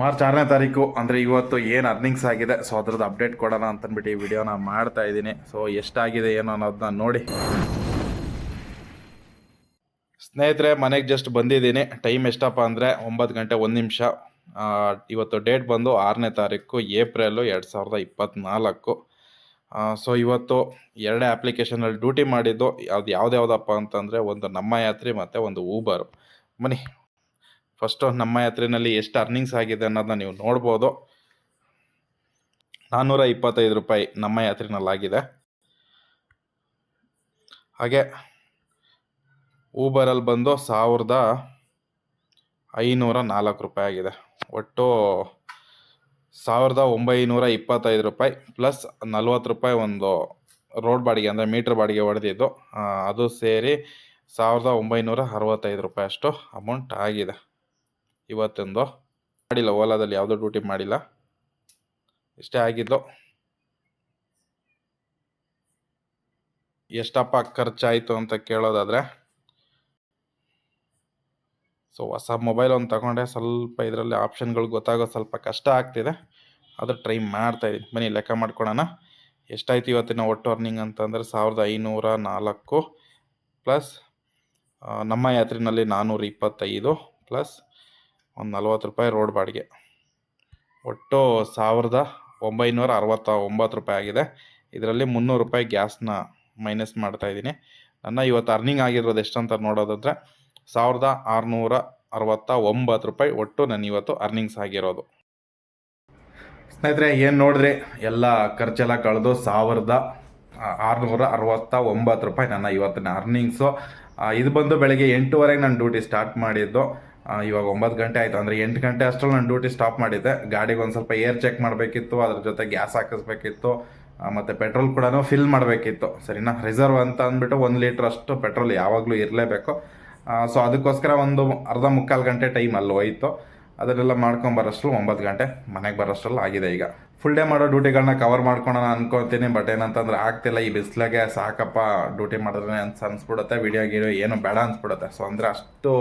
March ಆರನೇ ತಾರೀಕು, ಅಂದರೆ ಇವತ್ತು ಏನು ಅರ್ನಿಂಗ್ಸ್ ಆಗಿದೆ ಸೊ ಅದ್ರದ್ದು ಅಪ್ಡೇಟ್ ಕೊಡೋಣ ಅಂತಂದ್ಬಿಟ್ಟು ಈ ವಿಡಿಯೋನ ಮಾಡ್ತಾ ಇದ್ದೀನಿ. ಸೊ ಎಷ್ಟಾಗಿದೆ, ಏನು ಅನ್ನೋದನ್ನ ನೋಡಿ. ಸ್ನೇಹಿತರೆ, ಮನೆಗೆ ಜಸ್ಟ್ ಬಂದಿದ್ದೀನಿ. ಟೈಮ್ ಎಷ್ಟಪ್ಪ ಅಂದರೆ ಒಂಬತ್ತು ಗಂಟೆ ಒಂದು ನಿಮಿಷ. ಇವತ್ತು ಡೇಟ್ ಬಂದು ಆರನೇ ತಾರೀಕು ಏಪ್ರಿಲು ಎರಡು ಸಾವಿರದ ಇಪ್ಪತ್ತ್ನಾಲ್ಕು ಸೊ ಇವತ್ತು ಎರಡೇ ಅಪ್ಲಿಕೇಶನಲ್ಲಿ ಡ್ಯೂಟಿ ಮಾಡಿದ್ದು. ಅದು ಯಾವ್ದ್ಯಾವ್ದಪ್ಪ ಅಂತಂದರೆ, ಒಂದು ನಮ್ಮ ಯಾತ್ರಿ ಮತ್ತು ಒಂದು ಊಬರು ಬನ್ನಿ ಫಸ್ಟು ನಮ್ಮ ಯಾತ್ರೆಯಲ್ಲಿ ಎಷ್ಟು ಅರ್ನಿಂಗ್ಸ್ ಆಗಿದೆ ಅನ್ನೋದನ್ನ ನೀವು ನೋಡ್ಬೋದು. ನಾನ್ನೂರ ಇಪ್ಪತ್ತೈದು ರೂಪಾಯಿ ನಮ್ಮ ಯಾತ್ರೆನಲ್ಲಿ ಆಗಿದೆ ಹಾಗೆ ಊಬರಲ್ಲಿ ಬಂದು ಸಾವಿರದ ಐನೂರ ನಾಲ್ಕು ರೂಪಾಯಿ ಆಗಿದೆ. ಒಟ್ಟು ಸಾವಿರದ ಒಂಬೈನೂರ ಇಪ್ಪತ್ತೈದು ರೂಪಾಯಿ ಪ್ಲಸ್ ನಲ್ವತ್ತು ರೂಪಾಯಿ ಒಂದು ರೋಡ್ ಬಾಡಿಗೆ ಅಂದರೆ ಮೀಟ್ರ್ ಬಾಡಿಗೆ ಹೊಡೆದಿದ್ದು. ಅದು ಸೇರಿ ಸಾವಿರದ ಒಂಬೈನೂರ ಅರವತ್ತೈದು ರೂಪಾಯಿ ಅಷ್ಟು ಅಮೌಂಟ್ ಆಗಿದೆ. ಇವತ್ತೊಂದು. ಮಾಡಿಲ್ಲ, ಓಲಾದಲ್ಲಿ ಯಾವುದೋ ಡ್ಯೂಟಿ ಮಾಡಿಲ್ಲ. ಇಷ್ಟೇ ಆಗಿದ್ಲು. ಎಷ್ಟಪ್ಪ ಖರ್ಚಾಯಿತು ಅಂತ ಕೇಳೋದಾದರೆ. ಸೊ ಹೊಸ ಮೊಬೈಲ್ ಒಂದು ತಗೊಂಡೆ. ಸ್ವಲ್ಪ ಇದರಲ್ಲಿ ಆಪ್ಷನ್ಗಳು ಗೊತ್ತಾಗೋ ಸ್ವಲ್ಪ ಕಷ್ಟ ಆಗ್ತಿದೆ. ಅದು ಟ್ರೈ ಮಾಡ್ತಾ ಇದ್ದೀನಿ. ಬನ್ನಿ, ಲೆಕ್ಕ ಮಾಡ್ಕೊಳೋಣ ಎಷ್ಟಾಯ್ತು ಇವತ್ತಿನ ಒಟ್ಟು ಅರ್ನಿಂಗ್ ಅಂತಂದರೆ ಸಾವಿರದ ಐನೂರ ನಾಲ್ಕು. ಪ್ಲಸ್ ನಮ್ಮ ಯಾತ್ರೆಯಲ್ಲಿ ನಾನ್ನೂರ ಇಪ್ಪತ್ತೈದು. ಪ್ಲಸ್ ಒಂದು ನಲ್ವತ್ತು ರೂಪಾಯಿ ರೋಡ್ ಬಾಡಿಗೆ. ಒಟ್ಟು ಸಾವಿರದ ಒಂಬೈನೂರ ಅರವತ್ತ ಒಂಬತ್ತು ರೂಪಾಯಿ ಆಗಿದೆ. ಇದರಲ್ಲಿ ಮುನ್ನೂರು ರೂಪಾಯಿ ಗ್ಯಾಸ್ನ ಮೈನಸ್ ಮಾಡ್ತಾ ಇದ್ದೀನಿ. ನನ್ನ ಇವತ್ತು ಅರ್ನಿಂಗ್ ಆಗಿರೋದು ಎಷ್ಟು ಅಂತ ನೋಡೋದಾದರೆ ಸಾವಿರದ ಆರುನೂರ ಅರವತ್ತ ಒಂಬತ್ತು ರೂಪಾಯಿ ಒಟ್ಟು ನನ್ನ ಇವತ್ತು ಅರ್ನಿಂಗ್ಸ್ ಆಗಿರೋದು. ಸ್ನೇಹಿತರೆ, ಏನು ನೋಡಿದ್ರಿ ಎಲ್ಲ ಖರ್ಚೆಲ್ಲ ಕಳೆದು ಸಾವಿರದ ಆರುನೂರ ಅರವತ್ತ ಒಂಬತ್ತು ರೂಪಾಯಿ ನನ್ನ ಇವತ್ತಿನ ಅರ್ನಿಂಗ್ಸು ಇದು ಬಂದು ಬೆಳಗ್ಗೆ ಎಂಟೂವರೆಗೆ ನಾನು ಡ್ಯೂಟಿ ಸ್ಟಾರ್ಟ್ ಮಾಡಿದ್ದು. ಇವಾಗ ಒಂಬತ್ತು ಗಂಟೆ ಆಯಿತು. ಅಂದರೆ ಎಂಟು ಗಂಟೆ ಅಷ್ಟರಲ್ಲಿ ನಾನು ಡ್ಯೂಟಿ ಸ್ಟಾಪ್ ಮಾಡಿದ್ದೆ. ಗಾಡಿಗೆ ಒಂದು ಸ್ವಲ್ಪ ಏರ್ ಚೆಕ್ ಮಾಡಬೇಕಿತ್ತು, ಅದ್ರ ಜೊತೆ ಗ್ಯಾಸ್ ಹಾಕಿಸ್ಬೇಕಿತ್ತು ಮತ್ತು ಪೆಟ್ರೋಲ್ ಕೂಡ ಫಿಲ್ ಮಾಡಬೇಕಿತ್ತು, ಸರಿನಾ? ರಿಸರ್ವ್ ಅಂತ ಅಂದ್ಬಿಟ್ಟು ಒಂದು ಲೀಟ್ರ್ ಅಷ್ಟು ಪೆಟ್ರೋಲ್ ಯಾವಾಗಲೂ ಇರಲೇಬೇಕು. ಸೊ ಅದಕ್ಕೋಸ್ಕರ ಒಂದು ಅರ್ಧ ಮುಕ್ಕಾಲು ಗಂಟೆ ಟೈಮ್ ಅಲ್ಲಿ ಹೋಯಿತು. ಅದನ್ನೆಲ್ಲ ಮಾಡ್ಕೊಂಬರೋಷ್ಟು ಒಂಬತ್ತು ಗಂಟೆ ಮನೆಗೆ ಬರೋಷ್ಟ್ರಲ್ಲಿ ಆಗಿದೆ ಈಗ. ಫುಲ್ ಡೇ ಮಾಡೋ ಡ್ಯೂಟಿಗಳನ್ನ ಕವರ್ ಮಾಡ್ಕೊಳೋಣ ಅನ್ಕೊತೀನಿ ಬಟ್ ಏನಂತಂದ್ರೆ ಆಗ್ತಿಲ್ಲ, ಈ ಬಿಸಿಲಾಗೆ ಸಾಕಪ್ಪ ಡ್ಯೂಟಿ ಮಾಡಿದ್ರೆ ಅಂತ ಅನ್ಸ್ಬಿಡುತ್ತೆ ವಿಡಿಯೋ ಗೀಡಿಯೋ ಏನು ಬೇಡ ಅನ್ಸ್ಬಿಡುತ್ತೆ. ಸೊ ಅಂದರೆ ಅಷ್ಟು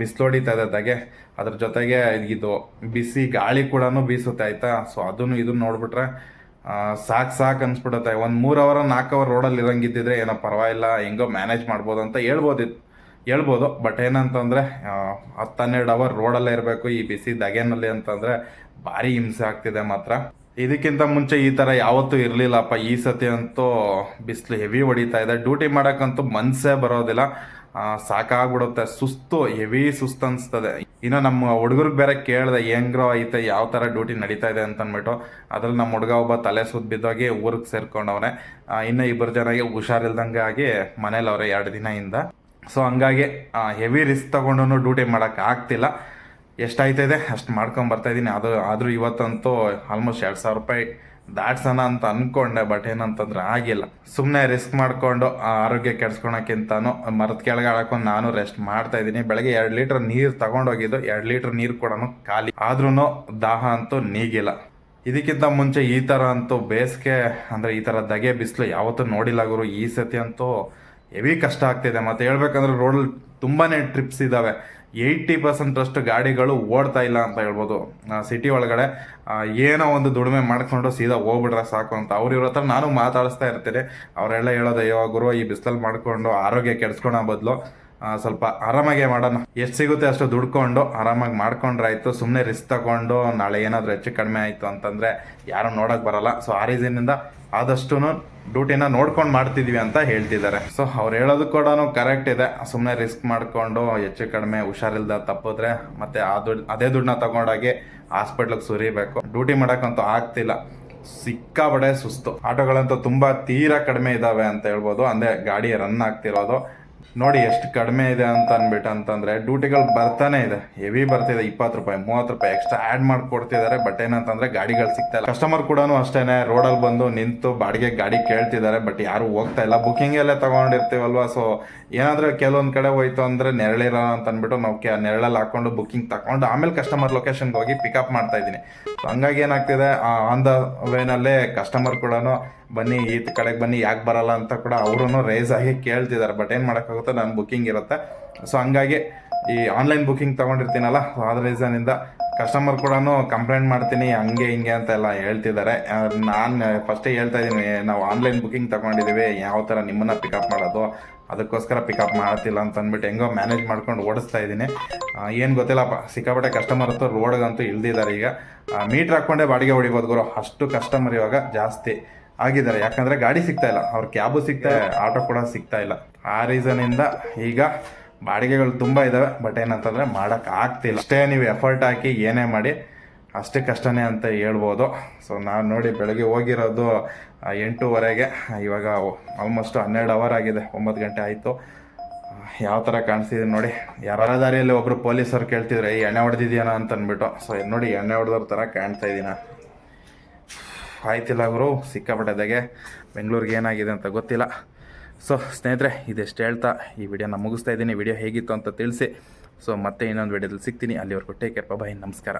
ಬಿಸಿಲು ಹೊಡಿತಾ ಅದಾಗೆ ಅದ್ರ ಜೊತೆಗೆ ಇದು ಬಿಸಿ ಗಾಳಿ ಕೂಡ ಬೀಸುತ್ತೆ, ಆಯಿತಾ? ಸೊ ಅದನ್ನು ಇದನ್ನು ನೋಡಿಬಿಟ್ರೆ ಸಾಕು ಸಾಕು ಅನ್ಸ್ಬಿಡುತ್ತೆ. ಒಂದು ಮೂರು ಅವರ್ ನಾಲ್ಕು ಅವರ್ ರೋಡಲ್ಲಿ ಇರಂಗಿದ್ದಿದ್ರೆ ಏನೋ ಪರವಾಗಿಲ್ಲ, ಹೆಂಗೋ ಮ್ಯಾನೇಜ್ ಮಾಡ್ಬೋದು ಅಂತ ಹೇಳ್ಬೋದಿತ್ತು ಹೇಳ್ಬೋದು. ಬಟ್ ಏನಂತಂದರೆ ಹತ್ತು ಹನ್ನೆರಡು ಅವರ್ ರೋಡಲ್ಲೇ ಇರಬೇಕು, ಈ ಬಿಸಿ ದಗೆನಲ್ಲಿ ಅಂತಂದರೆ ಭಾರಿ ಹಿಂಸೆ ಆಗ್ತಿದೆ ಮಾತ್ರ. ಇದಕ್ಕಿಂತ ಮುಂಚೆ ಈ ಥರ ಯಾವತ್ತೂ ಇರಲಿಲ್ಲಪ್ಪ. ಈ ಸತಿ ಅಂತೂ ಬಿಸಿಲು ಹೆವಿ ಹೊಡಿತಾ ಇದೆ. ಡ್ಯೂಟಿ ಮಾಡೋಕ್ಕಂತೂ ಮನಸ್ಸೇ ಬರೋದಿಲ್ಲ. ಸಾಕಾಗ್ಬಿಡುತ್ತೆ. ಸುಸ್ತು ಹೆವಿ ಸುಸ್ತು ಅನಿಸ್ತದೆ. ಇನ್ನು ನಮ್ಮ ಹುಡುಗರಿಗೆ ಬೇರೆ ಕೇಳಿದೆ, ಹೆಂಗ್ರೋ ಐತೆ, ಯಾವ ಥರ ಡ್ಯೂಟಿ ನಡೀತಾ ಇದೆ? ಅಂತ ಅಂದ್ಬಿಟ್ಟು ಅದ್ರಲ್ಲಿ ನಮ್ಮ ಹುಡುಗ ಒಬ್ಬ ತಲೆ ಸುತ್ತ ಬಿದ್ದೋಗಿ ಊರಿಗೆ ಸೇರ್ಕೊಂಡವನೆ. ಇನ್ನು ಇಬ್ಬರು ಜನಗೆ ಹುಷಾರಿಲ್ದಂಗೆ ಆಗಿ ಮನೇಲಿ ಅವ್ರೆ ಎರಡು ದಿನದಿಂದ ಸೊ ಹಂಗಾಗಿ ಹೆವಿ ರಿಸ್ಕ್ ತೊಗೊಂಡು ಡ್ಯೂಟಿ ಮಾಡೋಕ್ಕೆ ಆಗ್ತಿಲ್ಲ. ಎಷ್ಟಾಯ್ತಿದೆ? ಅಷ್ಟು ಮಾಡ್ಕೊಂಡು ಬರ್ತಾ ಇದ್ದೀನಿ ಅದು ಆದರೂ ಇವತ್ತಂತೂ ಆಲ್ಮೋಸ್ಟ್ ಎರಡು ಸಾವಿರ ರೂಪಾಯಿ ದಾಟ್ಸೋಣ ಅಂತ ಅಂದ್ಕೊಂಡೆ ಬಟ್ ಏನಂತಂದ್ರೆ ಆಗಿಲ್ಲ. ಸುಮ್ಮನೆ ರಿಸ್ಕ್ ಮಾಡಿಕೊಂಡು ಆರೋಗ್ಯ ಕೆಡ್ಸ್ಕೊಳಕ್ಕಿಂತಾನು ಮರದ ಕೆಳಗೆ ಹಾಕೊಂಡು ನಾನು ರೆಸ್ಟ್ ಮಾಡ್ತಾ ಇದ್ದೀನಿ ಬೆಳಗ್ಗೆ ಎರಡು ಲೀಟ್ರ್ ನೀರು ತಗೊಂಡೋಗಿದ್ದು ಎರಡು ಲೀಟ್ರ್ ನೀರು ಕೂಡ ಖಾಲಿ. ಆದ್ರೂ ದಾಹ ಅಂತೂ ನೀಗಿಲ್ಲ. ಇದಕ್ಕಿಂತ ಮುಂಚೆ ಈ ಥರ ಅಂತೂ ಬೇಸಿಗೆ, ಅಂದರೆ ಈ ಥರ ದಗೆ ಬಿಸಿಲು ಯಾವತ್ತೂ ನೋಡಿಲ್ಲ ಗುರು. ಈ ಸತಿ ಅಂತೂ ಹೆವಿ ಕಷ್ಟ ಆಗ್ತಿದೆ. ಮತ್ತು ಹೇಳ್ಬೇಕಂದ್ರೆ ರೋಡಲ್ಲಿ ತುಂಬಾ ಟ್ರಿಪ್ಸ್ ಇದ್ದಾವೆ ಏಯ್ಟಿ ಪರ್ಸೆಂಟಷ್ಟು ಗಾಡಿಗಳು ಓಡ್ತಾ ಇಲ್ಲ ಅಂತ ಹೇಳ್ಬೋದು. ಸಿಟಿ ಒಳಗಡೆ ಏನೋ ಒಂದು ದುಡಿಮೆ ಮಾಡ್ಕೊಂಡು ಸೀದಾ ಹೋಗ್ಬಿಟ್ರೆ ಸಾಕು ಅಂತ. ಅವ್ರ ಇವ್ರ ಹತ್ರ ನಾನು ಮಾತಾಡಿಸ್ತಾ ಇರ್ತೀನಿ. ಅವರೆಲ್ಲ ಹೇಳೋದು, ಅಯ್ಯೋ, ಗುರು, ಈ ಬಿಸಿಲಲ್ಲಿ ಮಾಡ್ಕೊಂಡು ಆರೋಗ್ಯ ಕೆಡಿಸ್ಕೊಳೋ ಬದಲು ಸ್ವಲ್ಪ ಆರಾಮಾಗೆ ಮಾಡೋಣ. ಎಷ್ಟು ಸಿಗುತ್ತೆ ಅಷ್ಟು ದುಡ್ಕೊಂಡು ಆರಾಮಾಗಿ ಮಾಡ್ಕೊಂಡ್ರೆ ಆಯಿತು. ಸುಮ್ಮನೆ ರಿಸ್ಕ್ ತಗೊಂಡು ನಾಳೆ ಏನಾದರೂ ಹೆಚ್ಚು ಕಡಿಮೆ ಆಯಿತು ಅಂತಂದರೆ ಯಾರು ನೋಡೋಕೆ ಬರಲ್ಲ. ಸೊ ಆ ರೀಸನ್ನಿಂದ ಆದಷ್ಟು ಡ್ಯೂಟಿನ ನೋಡ್ಕೊಂಡು ಮಾಡ್ತಿದ್ವಿ ಅಂತ ಹೇಳ್ತಿದ್ದಾರೆ. ಸೊ ಅವ್ರು ಹೇಳೋದು ಕೂಡ ಕರೆಕ್ಟ್ ಇದೆ. ಸುಮ್ಮನೆ ರಿಸ್ಕ್ ಮಾಡಿಕೊಂಡು ಹೆಚ್ಚು ಕಡಿಮೆ ಹುಷಾರಿಲ್ದ ತಪ್ಪಿದ್ರೆ ಮತ್ತೆ ಆ ದುಡ್ಡು ಅದೇ ದುಡ್ಡನ್ನ ತಗೊಂಡೋಗಿ ಹಾಸ್ಪಿಟ್ಲಿಗೆ ಸುರಿಬೇಕು. ಡ್ಯೂಟಿ ಮಾಡೋಕ್ಕಂತೂ ಆಗ್ತಿಲ್ಲ. ಸಿಕ್ಕಾಬಡೆ ಸುಸ್ತು. ಆಟೋಗಳಂತೂ ತುಂಬಾ ತೀರಾ ಕಡಿಮೆ ಇದಾವೆ ಅಂತ ಹೇಳ್ಬೋದು. ಅಂದರೆ ಗಾಡಿ ರನ್ ಆಗ್ತಿರೋದು. ನೋಡಿ, ಎಷ್ಟು ಕಡಿಮೆ ಇದೆ ಅಂತ ಅಂದ್ಬಿಟ್ಟು ಅಂತಂದ್ರೆ ಡ್ಯೂಟಿಗಳು ಬರ್ತಾನೆ ಇದೆ. ಹೆವಿ ಬರ್ತಿದೆ, ಇಪ್ಪತ್ತು ರೂಪಾಯಿ, ಮೂವತ್ತು ರೂಪಾಯಿ ಎಕ್ಸ್ಟ್ರಾ ಆ್ಯಡ್ ಮಾಡ್ಕೊಡ್ತಿದ್ದಾರೆ ಬಟ್ ಏನಂತಂದ್ರೆ ಗಾಡಿಗಳು ಸಿಗ್ತಾ ಇಲ್ಲ. ಕಸ್ಟಮರ್ ಕೂಡ ಅಷ್ಟೇನೆ ರೋಡಲ್ಲಿ ಬಂದು ನಿಂತು ಬಾಡಿಗೆ ಗಾಡಿ ಕೇಳ್ತಿದ್ದಾರೆ. ಬಟ್ ಯಾರು ಹೋಗ್ತಾ ಇಲ್ಲ. ಬುಕಿಂಗ್ ಎಲ್ಲ ತಗೊಂಡಿರ್ತೀವಲ್ವಾ? ಸೊ ಏನಾದರೂ ಕೆಲವೊಂದು ಕಡೆ ಹೋಯ್ತು ಅಂದ್ರೆ ನೆರಳಿರೋ ಅಂತ ಅಂದ್ಬಿಟ್ಟು ನಾವು ನೆರಳಲ್ಲಿ ಹಾಕೊಂಡು ಬುಕಿಂಗ್ ತಗೊಂಡು ಆಮೇಲೆ ಕಸ್ಟಮರ್ ಲೊಕೇಶನ್ಗೆ ಹೋಗಿ ಪಿಕಪ್ ಮಾಡ್ತಾ ಇದ್ದೀನಿ. ಹಂಗಾಗಿ ಏನಾಗ್ತಿದೆ? ಆನ್ ದ ವೇನಲ್ಲೇ ಕಸ್ಟಮರ್ ಕೂಡ ಬನ್ನಿ, ಈ ಕಡೆಗೆ ಬನ್ನಿ, ಯಾಕೆ ಬರಲ್ಲ ಅಂತ ಕೂಡ ಅವರು ರೈಸ್ ಆಗಿ ಕೇಳ್ತಿದ್ದಾರೆ ಬಟ್ ಏನು ಮಾಡೋಕ್ಕಾಗುತ್ತೆ? ನನ್ನ ಬುಕ್ಕಿಂಗ್ ಇರುತ್ತೆ. ಸೊ ಹಂಗಾಗಿ ಈ ಆನ್ಲೈನ್ ಬುಕ್ಕಿಂಗ್ ತೊಗೊಂಡಿರ್ತೀನಲ್ಲ ಸೊ ಅದ್ರ ರೀಸನಿಂದ ಕಸ್ಟಮರ್ ಕೂಡ ಕಂಪ್ಲೇಂಟ್ ಮಾಡ್ತೀನಿ, ಹಂಗೆ, ಹಿಂಗೆ ಅಂತೆಲ್ಲ ಹೇಳ್ತಿದ್ದಾರೆ ನಾನು ಫಸ್ಟೇ ಹೇಳ್ತಾ ಇದ್ದೀನಿ, ನಾವು ಆನ್ಲೈನ್ ಬುಕ್ಕಿಂಗ್ ತೊಗೊಂಡಿದ್ದೀವಿ ಯಾವ ಥರ ನಿಮ್ಮನ್ನು ಪಿಕಪ್ ಮಾಡೋದು, ಅದಕ್ಕೋಸ್ಕರ ಪಿಕಪ್ ಮಾಡ್ತಿಲ್ಲ ಅಂತ ಅಂದ್ಬಿಟ್ಟು ಹೆಂಗೋ ಮ್ಯಾನೇಜ್ ಮಾಡ್ಕೊಂಡು ಓಡಿಸ್ತಾ ಇದ್ದೀನಿ. ಏನು ಗೊತ್ತಿಲ್ಲಪ್ಪ, ಸಿಕ್ಕಾಪಟ್ಟೆ ಕಸ್ಟಮರ್ ಹತ್ರ ರೋಡ್ಗಂತೂ ಇಳ್ದಿದ್ದಾರೆ ಈಗ. ಮೀಟ್ರ್ ಹಾಕ್ಕೊಂಡೇ ಬಾಡಿಗೆ ಹೊಡಿಬೋದು ಗುರು. ಅಷ್ಟು ಕಸ್ಟಮರ್ ಇವಾಗ ಜಾಸ್ತಿ. ಆಗಿದ್ದಾರೆ. ಯಾಕಂದರೆ ಗಾಡಿ ಸಿಗ್ತಾ ಇಲ್ಲ. ಅವ್ರ ಕ್ಯಾಬು ಸಿಗ್ತಾ ಆಟೋ ಕೂಡ ಸಿಗ್ತಾ ಇಲ್ಲ. ಆ ರೀಸನಿಂದ ಈಗ ಬಾಡಿಗೆಗಳು ತುಂಬ ಇದ್ದಾವೆ ಬಟ್ ಏನಂತಂದರೆ ಮಾಡಕ್ ಆಗ್ತಿಲ್ಲ. ಅಷ್ಟೇ ನೀವು ಎಫರ್ಟ್ ಹಾಕಿ ಏನೇ ಮಾಡಿ, ಅಷ್ಟೇ ಕಷ್ಟನೇ ಅಂತ ಹೇಳ್ಬೋದು. ಸೊ ನಾನು ನೋಡಿ ಬೆಳಗ್ಗೆ ಹೋಗಿರೋದು ಎಂಟೂವರೆಗೆ. ಇವಾಗ ಆಲ್ಮೋಸ್ಟ್ ಹನ್ನೆರಡು ಅವರ್ ಆಗಿದೆ. ಒಂಬತ್ತು ಗಂಟೆ ಆಯಿತು. ಯಾವ ಥರ ಕಾಣಿಸ್ತಿದೆ ನೋಡಿ. ಯಾರ ದಾರಿಯಲ್ಲಿ ಒಬ್ಬರು ಪೊಲೀಸರು ಕೇಳ್ತಿದ್ರೆ ಈ ಎಣ್ಣೆ ಹೊಡೆದಿದ್ಯಾನ ಅಂತ ಅಂದ್ಬಿಟ್ಟು. ಸೊ ನೋಡಿ, ಎಣ್ಣೆ ಹೊಡೆದವ್ರ ಥರ ಕಾಣ್ತಾ ಇದ್ದೀನ ಆಯ್ತಿಲ್ಲ ಗುರು, ಸಿಕ್ಕಾಪಟ್ಟೆದಾಗೆ ಬೆಂಗಳೂರಿಗೆ ಏನಾಗಿದೆ ಅಂತ ಗೊತ್ತಿಲ್ಲ. ಸೊ ಸ್ನೇಹಿತರೆ, ಇದೆಷ್ಟು ಹೇಳ್ತಾ ಈ ವಿಡಿಯೋನ ಮುಗಿಸ್ತಾ ಇದ್ದೀನಿ. ವಿಡಿಯೋ ಹೇಗಿತ್ತು ಅಂತ ತಿಳಿಸಿ. ಸೊ ಮತ್ತೆ ಇನ್ನೊಂದು ವಿಡಿಯೋದಲ್ಲಿ ಸಿಗ್ತೀನಿ. ಅಲ್ಲಿವರೆಗೂ ಟೇಕ್ ಕೇರ್ ಬಾಯ್ ನಮಸ್ಕಾರ.